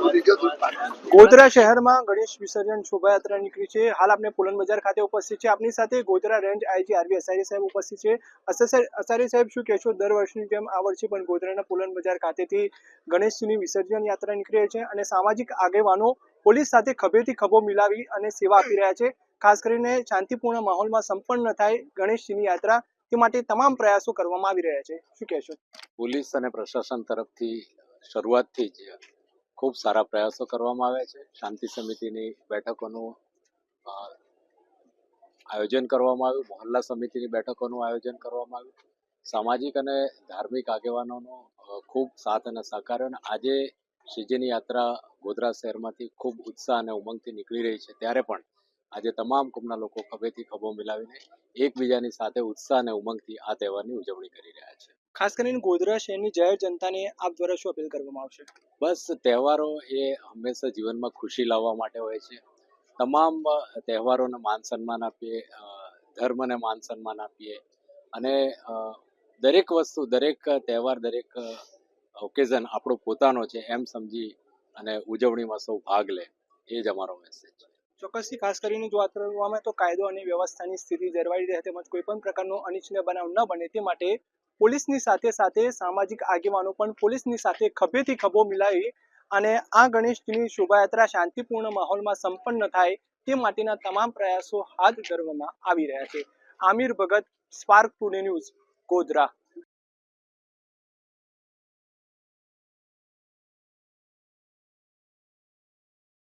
ગોધરા શહેરમાં ગણેશ વિસર્જન શોભાયાત્રા નીકળી છે. હાલ આપણે પોલન બજાર ખાતે ઉપસ્થિત છે આપની સાથે Godhra range IG R B Asari સાહેબ ઉપસ્થિત છે. અસારી સાહેબ, શું કહેશો? દર વર્ષની જેમ આ વર્ષે પણ ગોધરાના પોલન બજાર ખાતેથી ગણેશજીની વિસર્જન યાત્રા નીકળી છે અને સામાજિક આગેવાનો પોલીસ સાથે ખભેથી ખભો મિલાવી અને સેવા આપી રહ્યા છે. ખાસ કરીને શાંતિપૂર્ણ માહોલમાં સંપન્ન થાય ગણેશજીની યાત્રા તે માટે તમામ પ્રયાસો કરવામાં આવી રહ્યા છે. શું કહેશો? પોલીસ અને પ્રશાસન તરફથી શરૂઆતથી જ ખૂબ સારા પ્રયાસો કરવામાં આવ્યા છે. શાંતિ સમિતિની બેઠકોનું આયોજન કરવામાં આવ્યું. મોહલ્લા સમિતિની બેઠકોનું આયોજન કરવામાં આવ્યું. સામાજિક અને ધાર્મિક આગેવાનોનો ખૂબ સાથ અને સહકાર અને આજે શ્રીજીની યાત્રા ગોધરા શહેરમાંથી ખૂબ ઉત્સાહ અને ઉમંગથી નીકળી રહી છે. ત્યારે પણ આજે તમામ કુંભના લોકો ખભેથી ખભો મિલાવીને એકબીજાની સાથે ઉત્સાહ અને ઉમંગથી આ તહેવારની ઉજવણી કરી રહ્યા છે. ખાસ કરીને ગોધરા શહેરની જાહેર જનતાને આપ દ્વારા શું અપીલ કરવામાં આવશે? બસ તહેવારો એ હંમેશા જીવનમાં ખુશી લાવવા માટે હોય છે. તમામ તહેવારોને માન સન્માન આપીએ ધર્મને માન સન્માન આપીએ અને દરેક વસ્તુ દરેક તહેવાર દરેક ઓકેઝન આપણો પોતાનો છે એમ સમજી અને ઉજવણીમાં સૌ ભાગ લે. એ જ અમારો મેસેજ છે. ચોક્કસથી ખાસ કરીને જો આવે તો કાયદો અને વ્યવસ્થાની સ્થિતિ જળવાઈ રહે તેમજ કોઈ પણ પ્રકારનો અનિચ્છનીય બનાવ ન બને તે માટે પોલીસની સાથે સાથે સામાજિક આગેવાનો પણ પોલીસની સાથે ખભેથી ખભો મિલાવી અને આ ગણેશજીની શોભાયાત્રા શાંતિપૂર્ણ માહોલમાં સંપન્ન થાય તે માટેના તમામ પ્રયાસો હાથ ધરવામાં આવી રહ્યા છે. Aamir Bhagat, Spark Today News, Godhra.